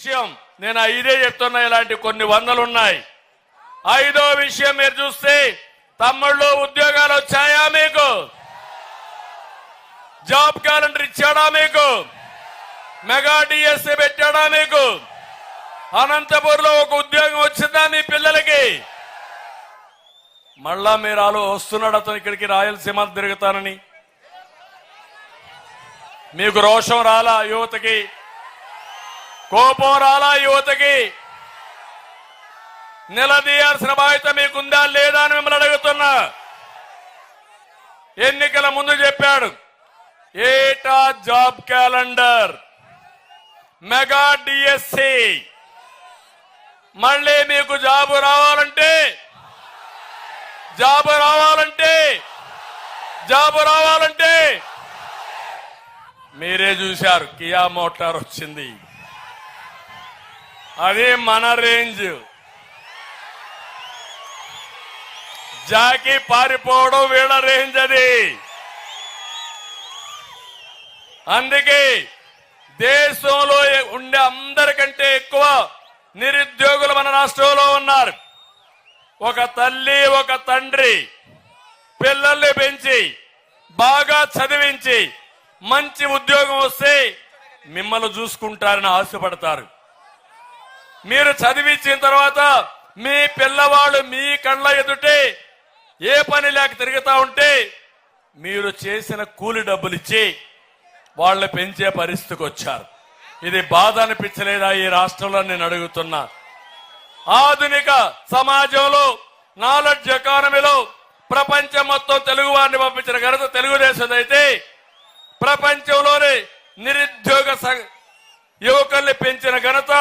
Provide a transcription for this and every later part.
విషయం నేను ఐదే చెప్తున్నా ఇలాంటి కొన్ని వందలు ఉన్నాయి ఐదో విషయం మీరు చూస్తే తమ్ముళ్ళు ఉద్యోగాలు వచ్చాయా మీకు? జాబ్ క్యాలెండర్ ఇచ్చాడా మీకు? మెగా డిఎస్సీ పెట్టాడా మీకు? అనంతపూర్లో ఒక ఉద్యోగం వచ్చిందా మీ పిల్లలకి? మళ్ళా మీరు ఆలో వస్తున్నాడు అతను ఇక్కడికి రాయలసీమ తిరుగుతానని. మీకు రోషం రాలా యువతకి? కోపం రాలా యువతకి? నిలదీయాల్సిన బాధ్యత మీకుందా లేదా అని మిమ్మల్ని అడుగుతున్నా. ఎన్నికల ముందు చెప్పాడు ఏటా జాబ్ క్యాలెండర్? Mega DSC. మళ్ళీ మీకు జాబు రావాలంటే? జాబు రావాలంటే? జాబు రావాలంటే? మీరే చూశారు కియా మోటార్ వచ్చింది. అది మన రేంజ్. జాకి పారిపోవడం వీళ్ళ రేంజ్ అది. అందుకే దేశంలో ఉండే అందరికంటే ఎక్కువ నిరుద్యోగులు మన రాష్ట్రంలో ఉన్నారు. ఒక తల్లి ఒక తండ్రి పిల్లల్ని పెంచి బాగా చదివించి మంచి ఉద్యోగం వస్తే మిమ్మల్ని చూసుకుంటారని ఆశపడతారు. మీరు చదివించిన తర్వాత మీ పిల్లవాళ్ళు మీ కళ్ళ ఎదుటే ఏ పని లేక తిరుగుతా ఉంటే మీరు చేసిన కూలి డబ్బులు ఇచ్చి వాళ్ళని పెంచే పరిస్థితికి వచ్చారు. ఇది బాధ అనిపించలేదా ఈ రాష్ట్రంలో నేను అడుగుతున్నా. ఆధునిక సమాజంలో నాలెడ్జ్ ఎకానమీలో ప్రపంచం మొత్తం తెలుగు వారిని పంపించిన ఘనత తెలుగుదేశం అయితే ప్రపంచంలోని నిరుద్యోగ సం- యువకుల్ని పెంచిన ఘనత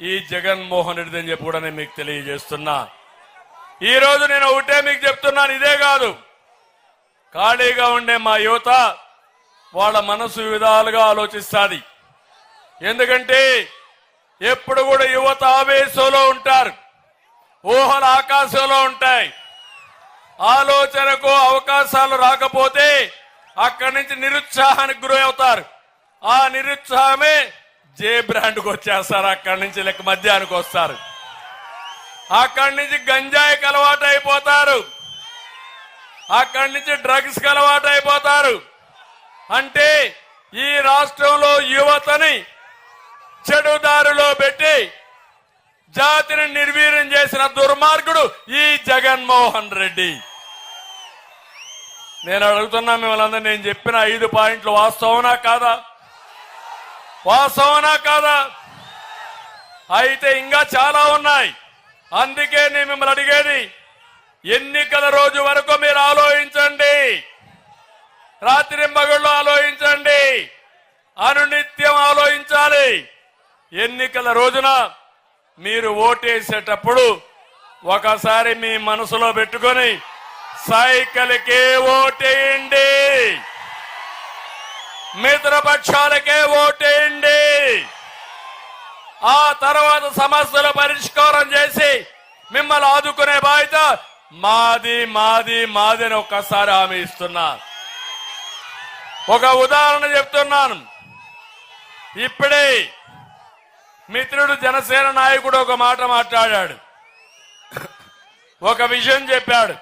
ఈ జగన్మోహన్ రెడ్డి అని చెప్పి కూడా నేను మీకు తెలియజేస్తున్నా. ఈ రోజు నేను ఒకటే మీకు చెప్తున్నాను ఇదే కాదు. ఖాళీగా ఉండే మా యువత వాళ్ళ మనసు విధాలుగా ఆలోచిస్తుంది. ఎందుకంటే ఎప్పుడు కూడా యువత ఆవేశంలో ఉంటారు ఊహలు ఆకాశంలో ఉంటాయి. ఆలోచనకు అవకాశాలు రాకపోతే అక్కడి నుంచి నిరుత్సాహానికి గురి అవుతారు ఆ నిరుత్సాహమే జే బ్రాండ్కి వచ్చేస్తారు అక్కడి నుంచి లెక్క మధ్యాహ్నానికి వస్తారు. అక్కడి నుంచి గంజాయికి అలవాటు అయిపోతారు. అక్కడి నుంచి డ్రగ్స్కి అలవాటు అయిపోతారు. అంటే ఈ రాష్ట్రంలో యువతని చెడుదారులో పెట్టి జాతిని నిర్వీర్యం చేసిన దుర్మార్గుడు ఈ జగన్మోహన్ రెడ్డి. నేను అడుగుతున్నా మిమ్మల్ని నేను చెప్పిన ఐదు పాయింట్లు వాస్తవనా కాదా? వాస్తవనా కాదా? అయితే ఇంకా చాలా ఉన్నాయి. అందుకే నేను మిమ్మల్ని అడిగేది ఎన్నికల రోజు వరకు మీరు ఆలోచించండి. రాత్రి మగుళ్ళు ఆలోచించండి. అనునిత్యం ఆలోచించాలి. ఎన్నికల రోజున మీరు ఓటేసేటప్పుడు ఒకసారి మీ మనసులో పెట్టుకొని సైకిల్కే ఓటేయండి. మిత్రపక్షాలకే ఓటేయండి. ఆ తర్వాత సమస్యలు పరిష్కారం చేసి మిమ్మల్ని ఆదుకునే బాధ్యత మాది మాది మాది అని ఒక్కసారి హామీ ఇస్తున్నా. ఒక ఉదాహరణ చెప్తున్నాను. ఇప్పుడే మిత్రుడు జనసేన నాయకుడు ఒక మాట మాట్లాడాడు. ఒక విషయం చెప్పాడు.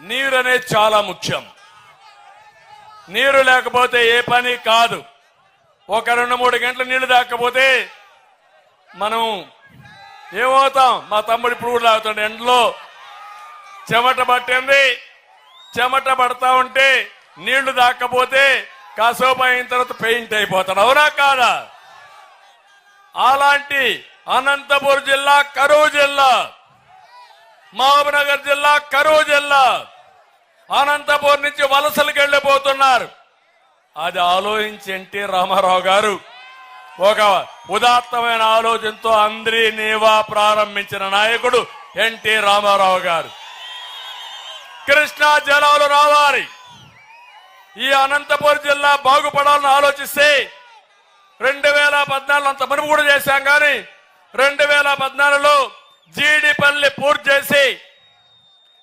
నీరు అనేది చాలా ముఖ్యం. నీరు లేకపోతే ఏ పని కాదు. ఒక రెండు మూడు గంటల నీళ్ళు దాక్కపోతే మనం ఏమవుతాం? మా తమ్ముడు ఇప్పుడు కూడా తాగుతాడు. ఎండలో చెమట పట్టింది. చెమట పడతా ఉంటే నీళ్ళు దాక్కపోతే కాసేపు అయిన తర్వాత పెయింట్ అయిపోతాడు. అవునా కాదా? అలాంటి అనంతపురం జిల్లా కరువు జిల్లా మహబూబ్నగర్ జిల్లా కరువు జిల్లా అనంతపురం నుంచి వలసలకు వెళ్ళిపోతున్నారు. అది ఆలోచించి ఎన్టీ రామారావు గారు ఒక ఉదాత్తమైన ఆలోచనతో అందరి నీవా ప్రారంభించిన నాయకుడు ఎన్టీ రామారావు గారు. కృష్ణా జలాలు రావాలి. ఈ అనంతపురం జిల్లా బాగుపడాలని ఆలోచిస్తే రెండు వేల పద్నాలుగు అంత మునుపు కూడా చేశాం కానీ రెండు వేల పద్నాలుగులో జీడిపల్లి పూర్తి చేసి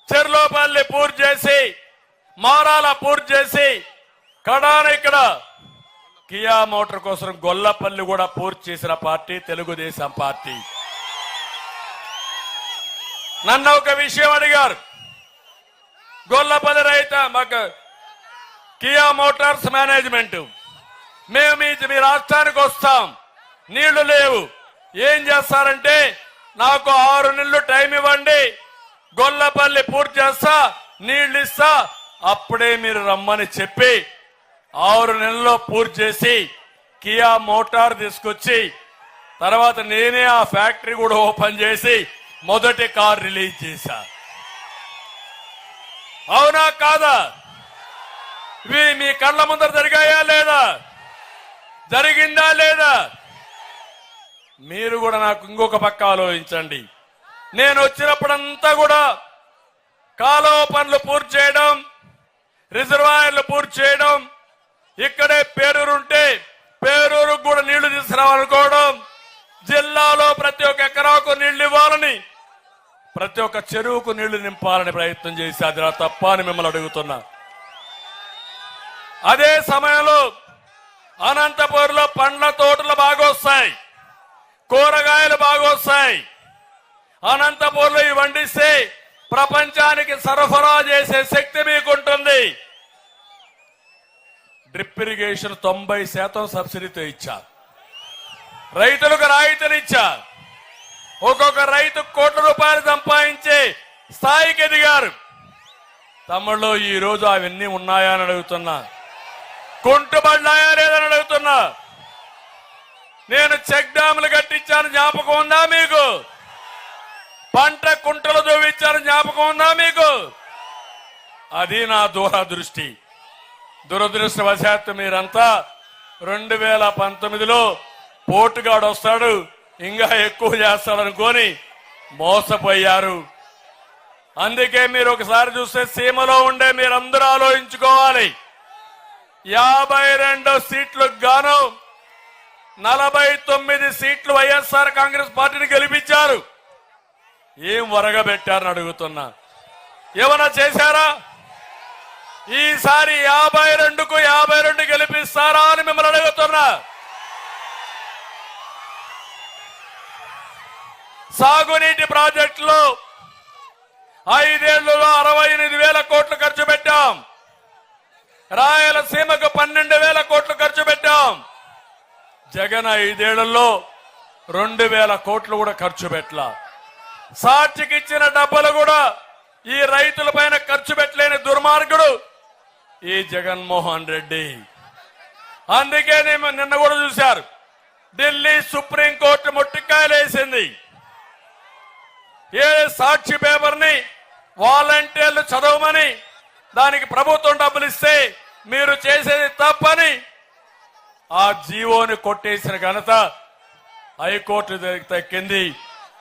చెర్లోపల్లి పూర్తి చేసి మారాల పూర్తి చేసి కడాన ఇక్కడ కియా మోటార్ కోసం గొల్లపల్లి కూడా పూర్తి చేసిన పార్టీ తెలుగుదేశం పార్టీ. నన్ను ఒక విషయం అడిగారు. గొల్లపల్లి రైత మాకు కియా మోటార్స్ మేనేజ్మెంట్. మేము మీ మీ రాష్ట్రానికి వస్తాం. నీళ్ళు లేవు. ఏం చేస్తారంటే నాకు ఆరు నెలలు టైం ఇవ్వండి. గొల్లపల్లి పూర్తి చేస్తా నీళ్ళు ఇస్తా. అప్పుడే మీరు రమ్మని చెప్పి ఆరు నెలల్లో పూర్తి చేసి కియా మోటార్ తీసుకొచ్చి తర్వాత నేనే ఆ ఫ్యాక్టరీ కూడా ఓపెన్ చేసి మొదటి కార్ రిలీజ్ చేశా. అవునా కాదా? ఇవి మీ కళ్ళ ముందర జరిగాయా లేదా? జరిగిందా లేదా? మీరు కూడా నాకు ఇంకొక పక్క ఆలోచించండి. నేను వచ్చినప్పుడంతా కూడా కాలువ పనులు పూర్తి చేయడం రిజర్వాయర్లు పూర్తి చేయడం ఇక్కడే పేరూరు ఉంటే పేరూరు కూడా నీళ్ళు తీసుకురావాలనుకోవడం జిల్లాలో ప్రతి ఒక్క ఎకరాకు నీళ్ళు ఇవ్వాలని ప్రతి ఒక్క చెరువుకు నీళ్ళు నింపాలని ప్రయత్నం చేసి అది నా తప్ప అని మిమ్మల్ని అడుగుతున్నా. అదే సమయంలో అనంతపూర్లో పండ్ల తోటలు బాగా వస్తాయి కూరగాయలు బాగా వస్తాయి అనంతపూర్లో ఇవి వండిస్తే ప్రపంచానికి సరఫరా చేసే శక్తి మీకుంటుంది. డ్రిప్ ఇరిగేషన్ తొంభై శాతం సబ్సిడీతో ఇచ్చా రైతులకు రాయితీలు ఇచ్చా ఒక్కొక్క రైతు కోట్ల రూపాయలు సంపాదించే స్థాయికి ఎదిగారు. తమ్ముళ్ళు ఈ రోజు అవన్నీ ఉన్నాయా అని అడుగుతున్నా. కుంటుబడ్డాయా లేదని అడుగుతున్నా. నేను చెక్ డ్యాములు కట్టించాను జ్ఞాపకం ఉందా మీకు? పంట కుంటలు దూవించాను జ్ఞాపకం ఉందా మీకు? అది నా దూరదృష్టి. దురదృష్టవశాత్తు మీరంతా రెండు వేల పంతొమ్మిదిలో పోటుగాడు వస్తాడు ఇంకా ఎక్కువ చేస్తాడనుకొని మోసపోయారు. అందుకే మీరు ఒకసారి చూస్తే సీమలో ఉండే మీరందరూ ఆలోచించుకోవాలి. యాభై రెండు సీట్లకు గాను నలభై తొమ్మిది సీట్లు వైఎస్ఆర్ కాంగ్రెస్ పార్టీని గెలిపించారు. ఏం వరగబెట్టారని అడుగుతున్నా. ఏమన్నా చేశారా? ఈసారి యాభై రెండుకు యాభై రెండు గెలిపిస్తారా అని మిమ్మల్ని అడుగుతున్నా. సాగునీటి ప్రాజెక్టులో ఐదేళ్ళలో అరవై ఎనిమిది వేల కోట్లు ఖర్చు పెట్టాం. రాయలసీమకు పన్నెండు వేల కోట్లు ఖర్చు పెట్టాం. జగన్ ఐదేళ్ళలో రెండు వేల కోట్లు కూడా ఖర్చు పెట్టలా. సాక్షికి ఇచ్చిన డబ్బులు కూడా ఈ రైతుల పైన ఖర్చు పెట్టలేని దుర్మార్గుడు ఈ జగన్మోహన్ రెడ్డి. అందుకే నిన్న కూడా చూశారు. ఢిల్లీ సుప్రీంకోర్టు ముట్టికాయలేసింది. ఏ సాక్షి పేపర్ని వాలంటీర్లు చదవమని దానికి ప్రభుత్వం డబ్బులు ఇస్తే మీరు చేసేది తప్పని ఆ జీవోని కొట్టేసిన ఘనత హైకోర్టు తక్కింది.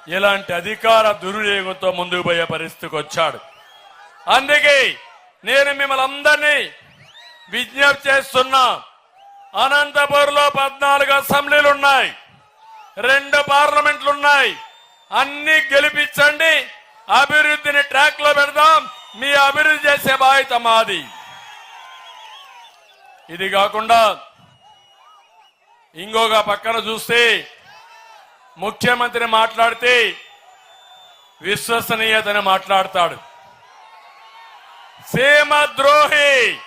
ఇలాంటి అధికార దుర్వినియోగంతో ముందుకు పోయే పరిస్థితికి వచ్చాడు. అందుకే నేను మిమ్మల్ని అందరినీ విజ్ఞప్తి చేస్తున్నా. అనంతపూర్లో పద్నాలుగు అసెంబ్లీలు ఉన్నాయి రెండు పార్లమెంట్లు ఉన్నాయి అన్ని గెలిపించండి. అభివృద్ధిని ట్రాక్లో పెడదాం. మీ అభివృద్ధి చేసే బాధ్యత మాది. ఇది కాకుండా ఇంకొక పక్కన చూస్తే ముఖ్యమంత్రి మాట్లాడితే విశ్వసనీయతని మాట్లాడతాడు. సీమ ద్రోహి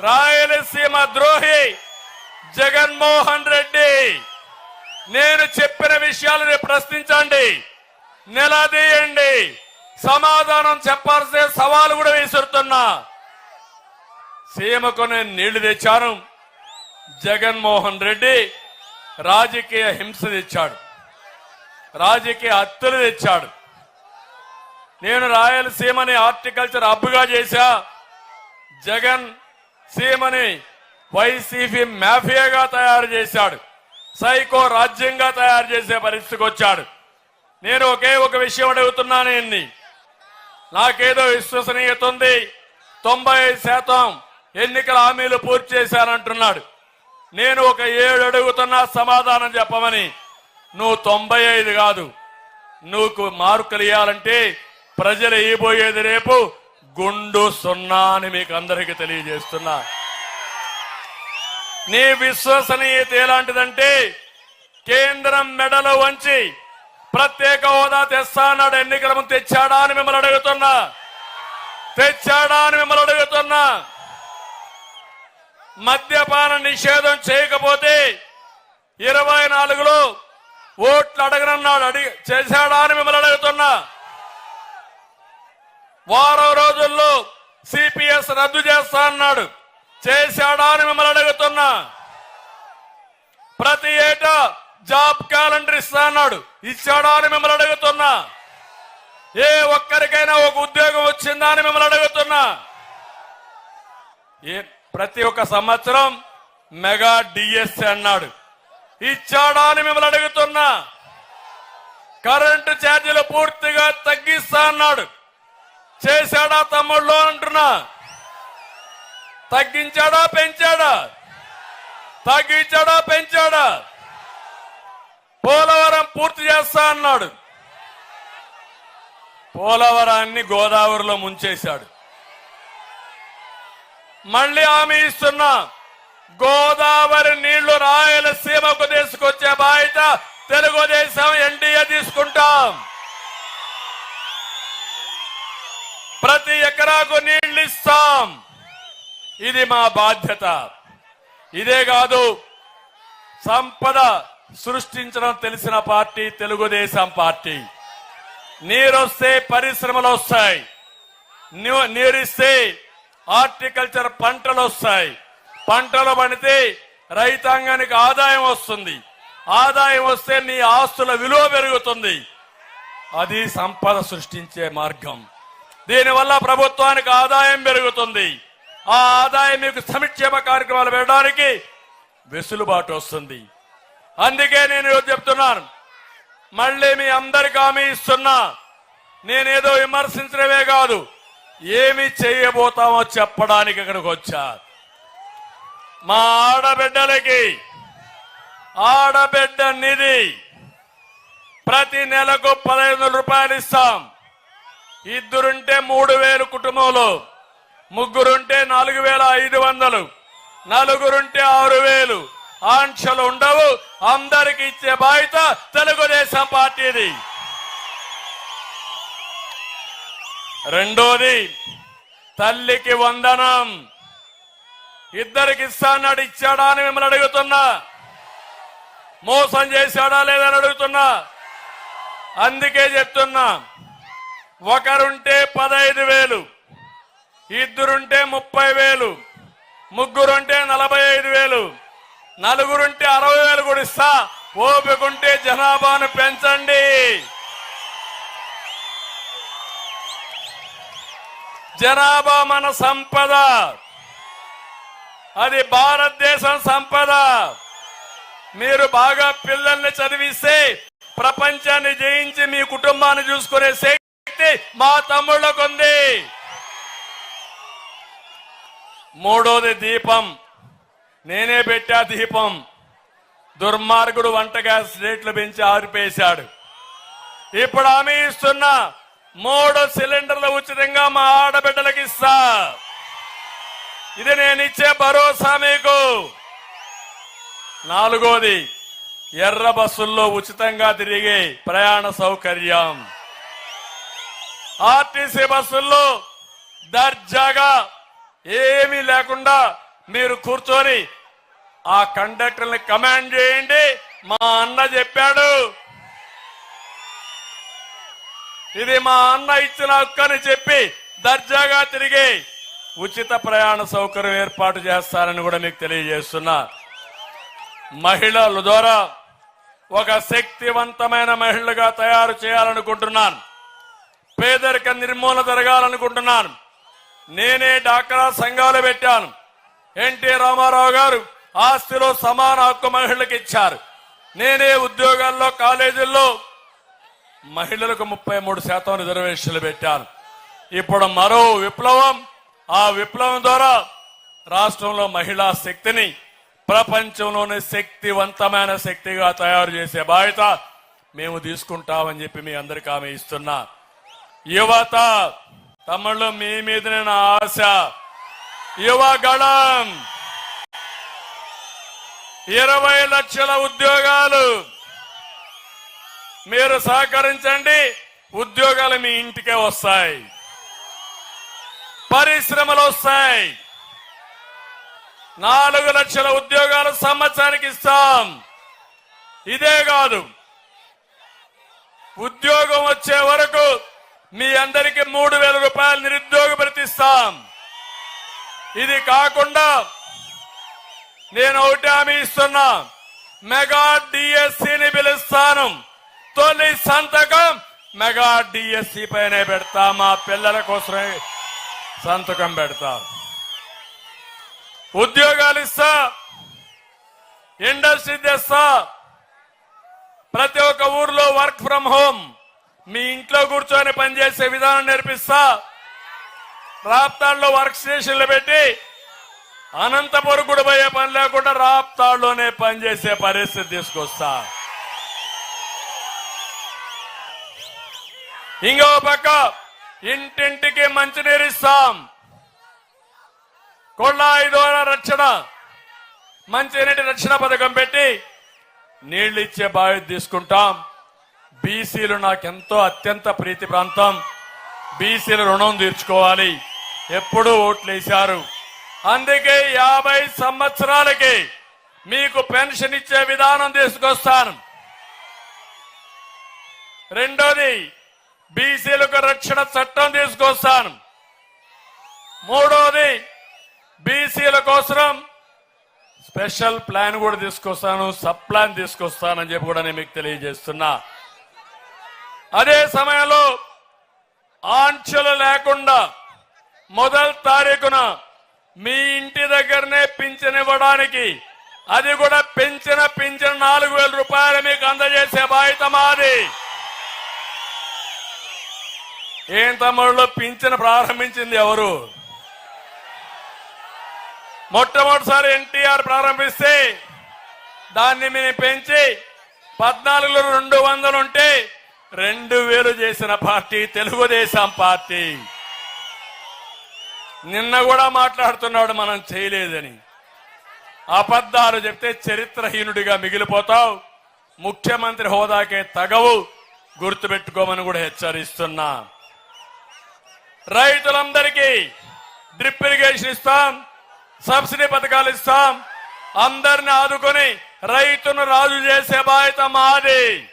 రాయలసీమ ద్రోహి జగన్మోహన్ రెడ్డి. నేను చెప్పిన విషయాలను ప్రశ్నించండి. నిలదీయండి సమాధానం చెప్పాల్సిన సవాలు కూడా విసురుతున్నా. సీమకు నేను నీళ్ళు తెచ్చాను. జగన్మోహన్ రెడ్డి రాజకీయ హింస తెచ్చాడు. రాజకీయ హత్యలు తెచ్చాడు. నేను రాయలసీమని హార్టికల్చర్ హబ్గా చేశా. జగన్ సీమని వైసీపీ మాఫియాగా తయారు చేశాడు. సైకో రాజ్యంగా తయారు చేసే పరిస్థితికి వచ్చాడు. నేను ఒకే ఒక విషయం అడుగుతున్నాను నాకేదో విశ్వసనీయత ఉంది. తొంభై శాతం ఎన్నికల హామీలు పూర్తి చేశానంటున్నాడు. నేను ఒక ఏడు అడుగుతున్నా సమాధానం చెప్పమని. నువ్వు తొంభై ఐదు కాదు. నువ్వు మార్కులు ఇవ్వాలంటే ప్రజలు ఇవ్వబోయేది రేపు గుండు సున్నా అని మీకు అందరికీ తెలియజేస్తున్నా. నీ విశ్వసనీయత ఎలాంటిదంటే కేంద్రం మెడలు వంచి ప్రత్యేక హోదా తెస్తానాడు అన్నాడు. ఎన్నికల ముందు తెచ్చాడా అని మిమ్మల్ని అడుగుతున్నా. తెచ్చాడా అని మిమ్మల్ని అడుగుతున్నా. మద్యపాన నిషేధం చేయకపోతే ఇరవై నాలుగులో ఓట్లు అడగనన్నాడు. అడిగి చేశాడా అని మిమ్మల్ని అడుగుతున్నా. వారం రోజుల్లో సిపిఎస్ రద్దు చేస్తా అన్నాడు. చేశాడా అని మిమ్మల్ని అడుగుతున్నా. ప్రతి ఏటా జాబ్ క్యాలెండర్ ఇస్తా అన్నాడు. ఇచ్చాడా అని మిమ్మల్ని అడుగుతున్నా. ఏ ఒక్కరికైనా ఒక ఉద్యోగం వచ్చిందా అని మిమ్మల్ని అడుగుతున్నా. ఏ ప్రతి ఒక్క సంవత్సరం మెగా డిఎస్సి అన్నాడు. ఇచ్చాడా అని మిమ్మల్ని అడుగుతున్నా. కరెంటు ఛార్జీలు పూర్తిగా తగ్గిస్తా అన్నాడు. చేశాడా తమ్ముళ్ళు అంటున్నా. తగ్గించాడా పెంచాడా? తగ్గించాడా పెంచాడా? పోలవరం పూర్తి చేస్తా అన్నాడు. పోలవరాన్ని గోదావరిలో ముంచేశాడు. మళ్ళీ హామీ ఇస్తున్నా గోదావరి నీళ్ళు రాయలసీమకు తీసుకొచ్చే బాధ్యత తెలుగుదేశం ఎన్డీఏ తీసుకుంటాం. ప్రతి ఎకరాకు నీళ్ళు ఇస్తాం ఇది మా బాధ్యత. ఇదే కాదు సంపద సృష్టించడం తెలిసిన పార్టీ తెలుగుదేశం పార్టీ. నీరొస్తే పరిశ్రమలు వస్తాయి నీరిస్తే హార్టికల్చర్ పంటలు వస్తాయి పంటలు పండితే రైతాంగానికి ఆదాయం వస్తుంది. ఆదాయం వస్తే నీ ఆస్తుల విలువ పెరుగుతుంది. అది సంపద సృష్టించే మార్గం. దీనివల్ల ప్రభుత్వానికి ఆదాయం పెరుగుతుంది. ఆ ఆదాయం మీకు సమిక్షేమ కార్యక్రమాలు పెట్టడానికి వెసులుబాటు వస్తుంది. అందుకే నేను ఈరోజు చెప్తున్నాను. మళ్ళీ మీ అందరికి హామీ ఇస్తున్నా. నేనేదో విమర్శించడమే కాదు ఏమి చేయబోతామో చెప్పడానికి ఇక్కడికి వచ్చా. మా ఆడబిడ్డలకి ఆడబిడ్డ నిధి ప్రతి నెలకు పదహైదు వందల రూపాయలు ఇస్తాం. ఇద్దరుంటే మూడు వేలు కుటుంబంలో ముగ్గురుంటే నాలుగు వేల ఐదు వందలు నలుగురుంటే ఆరు వేలు. ఆంక్షలు ఉండవు అందరికి ఇచ్చే బాధ్యత తెలుగుదేశం పార్టీది. రెండోది తల్లికి వందనం. ఇద్దరికి ఇస్తాన్నాడు ఇచ్చాడా అని మిమ్మల్ని అడుగుతున్నా. మోసం చేశాడా లేదని అడుగుతున్నా. అందుకే చెప్తున్నా. ఒకరుంటే పదహైదు వేలు ఇద్దరుంటే ముప్పై వేలు ముగ్గురుంటే నలభై ఐదు వేలు నలుగురుంటే అరవై వేలు కూడా ఇస్తా. ఓపికంటే జనాభాను పెంచండి. జనాభా మన సంపద అది భారతదేశం సంపద. మీరు బాగా పిల్లల్ని చదివిస్తే ప్రపంచాన్ని జయించి మీ కుటుంబాన్ని చూసుకునే శక్తి మా తమ్ముళ్ళకు ఉంది. మూడోది దీపం. నేనే పెట్టా దీపం. దుర్మార్గుడు వంట గ్యాస్ రేట్లు పెంచి ఆరిపేశాడు. ఇప్పుడు హామీ ఇస్తున్నా మూడు సిలిండర్లు ఉచితంగా మా ఆడబిడ్డలకు ఇస్తా. ఇది నేను ఇచ్చే భరోసా మీకు. నాలుగోది ఎర్ర బస్సుల్లో ఉచితంగా తిరిగే ప్రయాణ సౌకర్యం. ఆర్టీసీ బస్సుల్లో దర్జాగా ఏమీ లేకుండా మీరు కూర్చొని ఆ కండక్టర్ని కమాండ్ చేయండి. మా అన్న చెప్పాడు. ఇది మా అన్న ఇచ్చిన హక్కు చెప్పి దర్జాగా తిరిగి ఉచిత ప్రయాణ సౌకర్యం ఏర్పాటు చేస్తారని కూడా మీకు తెలియజేస్తున్నా. మహిళల ద్వారా ఒక శక్తివంతమైన మహిళగా తయారు చేయాలనుకుంటున్నాను. పేదరిక నిర్మూలన జరగాలనుకుంటున్నాను. నేనే డాక్రా సంఘాలు పెట్టాను. ఎన్టీ రామారావు గారు ఆస్తిలో సమాన హక్కు మహిళలకు ఇచ్చారు. నేనే ఉద్యోగాల్లో కాలేజీల్లో మహిళలకు ముప్పై మూడు శాతం రిజర్వేషన్లు పెట్టాను. ఇప్పుడు మరో విప్లవం ఆ విప్లవం ద్వారా రాష్ట్రంలో మహిళా శక్తిని ప్రపంచంలోని శక్తివంతమైన శక్తిగా తయారు చేసే బాధ్యత మేము తీసుకుంటామని చెప్పి మీ అందరికీ ఆమె ఇస్తున్నా. యువత తమ్ముళ్ళు మీ మీదనే నా ఆశ. యువగళం ఇరవై లక్షల ఉద్యోగాలు. మీరు సహకరించండి ఉద్యోగాలు మీ ఇంటికే వస్తాయి. పరిశ్రమలు వస్తాయి. నాలుగు లక్షల ఉద్యోగాలు సంవత్సరానికి ఇస్తాం. ఇదే కాదు. ఉద్యోగం వచ్చే వరకు మీ అందరికి మూడు వేల రూపాయలు నిరుద్యోగ ప్రతిస్తాం ఇది కాకుండా నేను ఒకటి హామీ ఇస్తున్నా. మెగా డిఎస్సిని పిలుస్తాను. తొలి సంతకం మెగా డిఎస్సి పైనే పెడతా. మా పిల్లల కోసమే సంతకం పెడతా. ఉద్యోగాలు ఇస్తా. ఇండస్ట్రీ తెస్తా. ప్రతి ఒక్క ఊర్లో వర్క్ ఫ్రం హోమ్. మీ ఇంట్లో కూర్చొని పనిచేసే విధానం నేర్పిస్తా. రాప్తాడులో వర్క్ స్టేషన్లు పెట్టి అనంతపురం కూడా పోయే పని లేకుండా రాప్తాడులోనే పనిచేసే పరిస్థితి తీసుకొస్తా. ఇంకో పక్క ఇంటింటికి మంచినీరు ఇస్తాం. కొళ్ళాయి ద్వారా రక్షణ మంచినీటి రక్షణ పథకం పెట్టి నీళ్ళు ఇచ్చే బాధ్యత తీసుకుంటాం. బీసీలు నాకెంతో అత్యంత ప్రీతి ప్రాంతం. బీసీల రుణం తీర్చుకోవాలి. ఎప్పుడూ ఓట్లేశారు. అందుకే యాభై సంవత్సరాలకి మీకు పెన్షన్ ఇచ్చే విధానం తీసుకొస్తాను. రెండోది బీసీలకు రక్షణ చట్టం తీసుకొస్తాను. మూడోది బీసీల కోసం స్పెషల్ ప్లాన్ కూడా తీసుకొస్తాను సబ్ ప్లాన్ తీసుకొస్తానని చెప్పి కూడా నేను మీకు తెలియజేస్తున్నా. అదే సమయంలో ఆంక్షలు లేకుండా మొదటి తారీఖున మీ ఇంటి దగ్గరనే పింఛన్ ఇవ్వడానికి అది కూడా పెంచిన పింఛన్ నాలుగు వేల రూపాయలు మీకు అందజేసే బాధ్యత మాది. ఏం తమ్ముళ్ళు పింఛన్ ప్రారంభించింది ఎవరు? మొట్టమొదటిసారి ఎన్టీఆర్ ప్రారంభిస్తే దాన్ని మేము పెంచి పద్నాలుగులో రెండు వందలు ఉంటే రెండు వేలు చేసిన పార్టీ తెలుగుదేశం పార్టీ. నిన్న కూడా మాట్లాడుతున్నాడు మనం చేయలేదని. అబద్ధాలు చెప్తే చరిత్రహీనుడిగా మిగిలిపోతావు. ముఖ్యమంత్రి హోదాకే తగవు. గుర్తుపెట్టుకోమని కూడా హెచ్చరిస్తున్నా. రైతులందరికీ డ్రిప్ ఇరిగేషన్ ఇస్తాం సబ్సిడీ పథకాలు ఇస్తాం. అందరిని ఆదుకొని రైతును రాజు చేసే బాధ్యత మాది.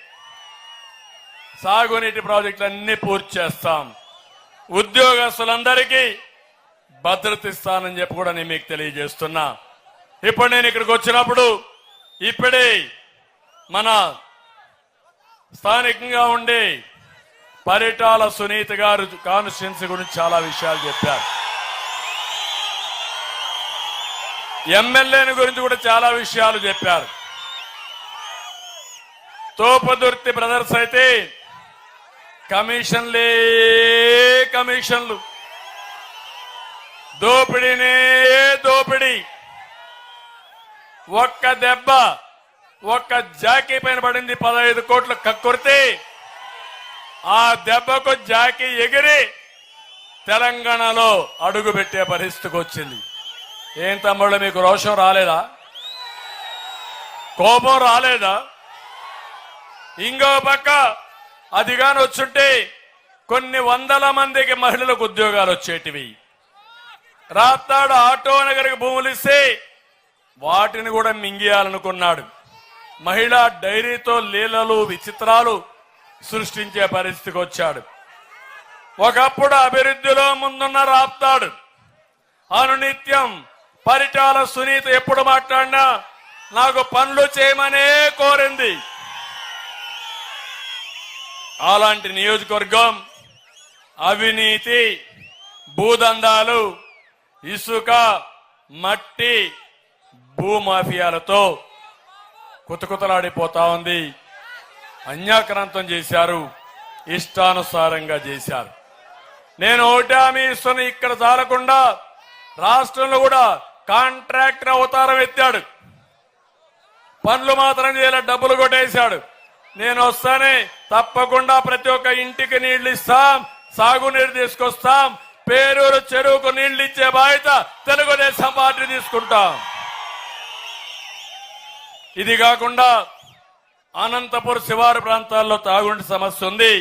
సాగునీటి ప్రాజెక్టులన్నీ పూర్తి చేస్తాం. ఉద్యోగస్తులందరికీ భద్రత ఇస్తానని చెప్పి కూడా నేను మీకు తెలియజేస్తున్నా. ఇప్పుడు నేను ఇక్కడికి వచ్చినప్పుడు ఇప్పుడే మన స్థానికంగా ఉండే పరిటాల సునీత గారు కాన్స్టిట్యున్సీ గురించి చాలా విషయాలు చెప్పారు. ఎమ్మెల్యేని గురించి కూడా చాలా విషయాలు చెప్పారు. తోపదుర్తి బ్రదర్స్ అయితే కమిషన్లే కమిషన్లు. దోపిడీనే దోపిడీ. ఒక్క దెబ్బ ఒక్క జాకీ పైన పడింది పదహైదు కోట్లు కక్కుర్తి. ఆ దెబ్బకు జాకీ ఎగిరి తెలంగాణలో అడుగు పెట్టే పరిస్థితికి వచ్చింది. ఏం తమ్ముళ్ళు మీకు రోషం రాలేదా? కోపం రాలేదా? ఇంకో పక్క అది కాని వచ్చుంటే కొన్ని వందల మందికి మహిళలకు ఉద్యోగాలు వచ్చేటివి. రాత్తాడు ఆటో నగరికి భూములు ఇస్తే వాటిని కూడా మింగేయాలనుకున్నాడు. మహిళా డైరీతో లీలలు విచిత్రాలు సృష్టించే పరిస్థితికి వచ్చాడు. ఒకప్పుడు అభివృద్ధిలో ముందున్న రాప్తాడు. అనునిత్యం పరిటాల సునీత ఎప్పుడు మాట్లాడినా నాకు పనులు చేయమనే కోరింది. అలాంటి నియోజకవర్గం అవినీతి భూదందాలు ఇసుక మట్టి భూమాఫియాలతో కుతకుతలాడిపోతా ఉంది. అన్యాక్రాంతం చేశారు. ఇష్టానుసారంగా చేశారు. నేను ఒకటి హామీ ఇస్తున్న ఇక్కడ చాలకుండా రాష్ట్రంలో కూడా కాంట్రాక్టర్ అవతారం ఎత్తాడు. పనులు మాత్రం చేయాల డబ్బులు కొట్టేశాడు. నేను వస్తానే తప్పకుండా ప్రతి ఒక్క ఇంటికి నీళ్ళు ఇస్తాం సాగునీరు తీసుకొస్తాం పేరూరు చెరువుకు నీళ్ళు ఇచ్చే బాధ్యత తెలుగుదేశం పార్టీ తీసుకుంటాం. ఇది కాకుండా అనంతపూర్ శివారు ప్రాంతాల్లో తాగుండి సమస్య ఉంది.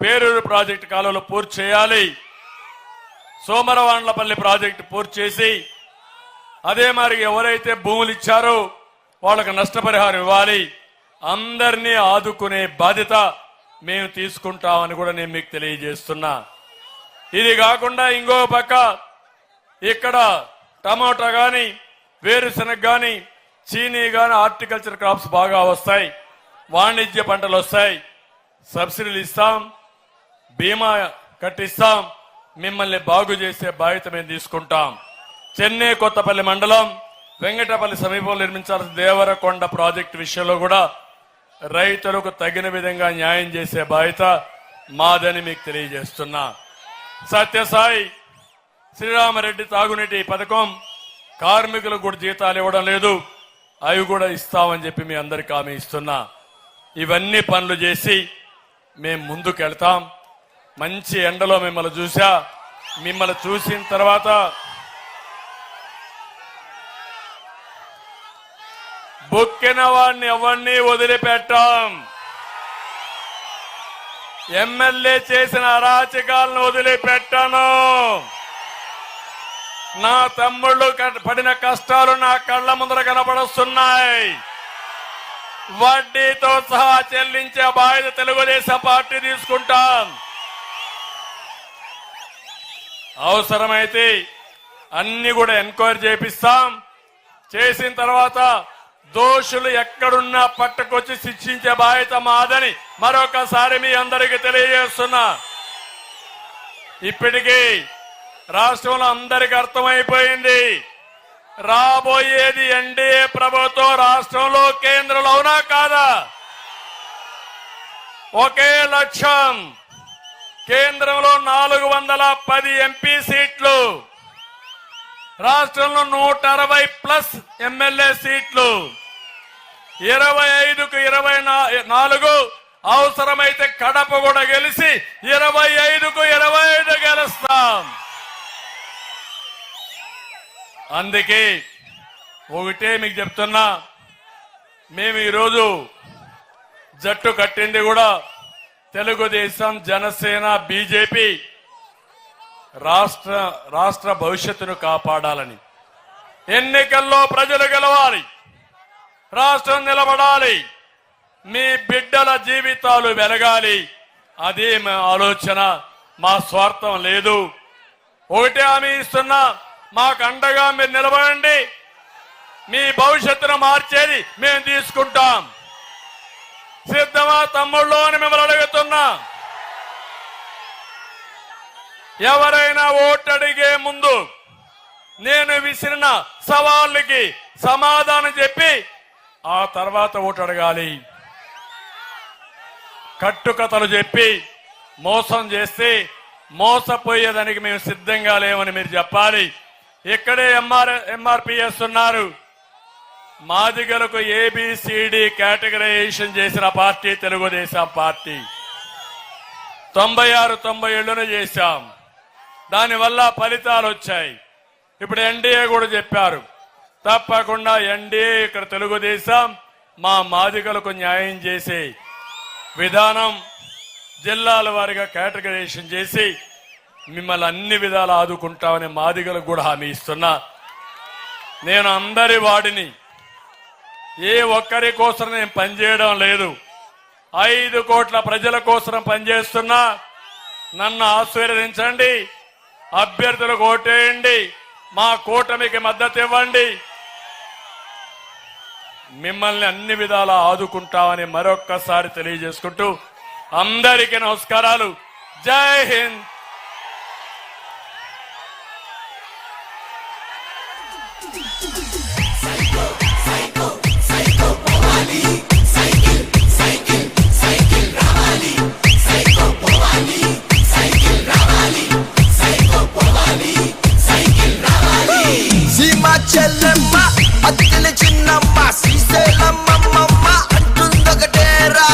పేరూరు ప్రాజెక్టు కాలువలు పూర్తి చేయాలి. సోమరవాండ్లపల్లి ప్రాజెక్టు పూర్తి చేసి అదే మరి ఎవరైతే భూములు ఇచ్చారో వాళ్ళకు నష్టపరిహారం ఇవ్వాలి. అందరినీ ఆదుకునే బాధ్యత మేము తీసుకుంటామని కూడా నేను మీకు తెలియజేస్తున్నా. ఇది కాకుండా ఇంకో పక్క ఇక్కడ టమాటా కానీ వేరుశనగ కానీ చీనీ కానీ హార్టికల్చర్ క్రాప్స్ బాగా వస్తాయి. వాణిజ్య పంటలు వస్తాయి. సబ్సిడీలు ఇస్తాం. బీమా కట్టిస్తాం. మిమ్మల్ని బాగు చేసే బాధ్యత మేము తీసుకుంటాం. చెన్నై కొత్తపల్లి మండలం వెంకటపల్లి సమీపంలో నిర్మించాల్సిన దేవరకొండ ప్రాజెక్టు విషయంలో కూడా రైతులకు తగిన విధంగా న్యాయం చేసే బాధ్యత మాదని మీకు తెలియజేస్తున్నా. సత్యసాయి శ్రీరామరెడ్డి తాగునీటి పథకం కార్మికులకు కూడా జీతాలు ఇవ్వడం లేదు. అవి కూడా ఇస్తామని చెప్పి మీ అందరికి హామీ ఇస్తున్నా. ఇవన్నీ పనులు చేసి మేము ముందుకు వెళ్తాం మంచి ఎండలో మిమ్మల్ని చూసా. మిమ్మల్ని చూసిన తర్వాత బొక్కిన వాడిని ఎవరిని వదిలిపెట్టాం. ఎమ్మెల్యే చేసిన అరాచకాలను వదిలిపెట్టాను. నా తమ్ముళ్ళు పడిన కష్టాలు నా కళ్ళ ముందర కనపడుస్తున్నాయి. వడ్డీతో సహా చెల్లించే బాధ్యత తెలుగుదేశం పార్టీ తీసుకుంటాం. అవసరమైతే అన్ని కూడా ఎంక్వైరీ చేపిస్తాం. చేసిన తర్వాత దోషులు ఎక్కడున్నా పట్టుకొచ్చి శిక్షించే బాధ్యత మాదని మరొకసారి మీ అందరికీ తెలియజేస్తున్నా. ఇప్పటికీ రాష్ట్రంలో అందరికి అర్థమైపోయింది. రాబోయేది ఎన్డీఏ ప్రభుత్వం రాష్ట్రంలో కేంద్రంలో అవునా కాదా? ఒకే లక్ష్యం. కేంద్రంలో నాలుగు వందల పది ఎంపీ సీట్లు. రాష్ట్రంలో నూట అరవై ప్లస్ ఎమ్మెల్యే సీట్లు. ఇరవై ఐదుకు ఇరవై నాలుగు. అవసరమైతే కడప కూడా గెలిచి ఇరవై ఐదుకు ఇరవై ఐదు గెలుస్తాం. అందుకే ఒకటే మీకు చెప్తున్నా. మేము ఈరోజు జట్టు కట్టింది కూడా తెలుగుదేశం జనసేన బీజేపీ రాష్ట్ర రాష్ట్ర భవిష్యత్తును కాపాడాలని. ఎన్నికల్లో ప్రజలు గెలవాలి. రాష్ట్రం నిలబడాలి. మీ బిడ్డల జీవితాలు వెలగాలి. అదే మా ఆలోచన మా స్వార్థం లేదు. ఒకటే హామీ ఇస్తున్నా మాకు అండగా మీరు నిలబడండి. మీ భవిష్యత్తును మార్చేది మేము తీసుకుంటాం. సిద్ధమా తమ్ముళ్ళు అని మిమ్మల్ని అడుగుతున్నా. ఎవరైనా ఓటడిగే ముందు నేను విసిరిన సవాళ్ళకి సమాధానం చెప్పి ఆ తర్వాత ఓటు అడగాలి కట్టుకథలు చెప్పి మోసం చేస్తే మోసపోయేదానికి మేము సిద్ధంగా లేమని మీరు చెప్పాలి. ఇక్కడే ఎంఆర్ ఎంఆర్పిఎస్ ఉన్నారు. మాదిగలకు ఏబిసిడి కేటగరైజేషన్ చేసిన పార్టీ తెలుగుదేశం పార్టీ. తొంభై ఆరు తొంభై ఏళ్ళున చేశాం. దానివల్ల ఫలితాలు వచ్చాయి. ఇప్పుడు ఎన్డీఏ కూడా చెప్పారు. తప్పకుండా ఎన్డీఏ ఇక్కడ తెలుగుదేశం మా మాదిగలకు న్యాయం చేసే విధానం జిల్లాల వారిగా కేటగరైజేషన్ చేసి మిమ్మల్ని అన్ని విధాలు ఆదుకుంటామని మాదిగలకు కూడా హామీ ఇస్తున్నా. నేను అందరి వాడిని. ఏ ఒక్కరి కోసం నేను పనిచేయడం లేదు. ఐదు కోట్ల ప్రజల కోసం పనిచేస్తున్నా. నన్ను ఆశీర్వదించండి. అభ్యర్థులకు ఓటేయండి మా కూటమికి మద్దతు ఇవ్వండి. మిమ్మల్ని అన్ని విధాలా ఆదుకుంటామని మరొక్కసారి తెలియజేసుకుంటూ అందరికీ నమస్కారాలు. జై హింద్. அதுக்குன்னு சின்னம்மா சீசேலம்மா அட்டுந்தகடேரா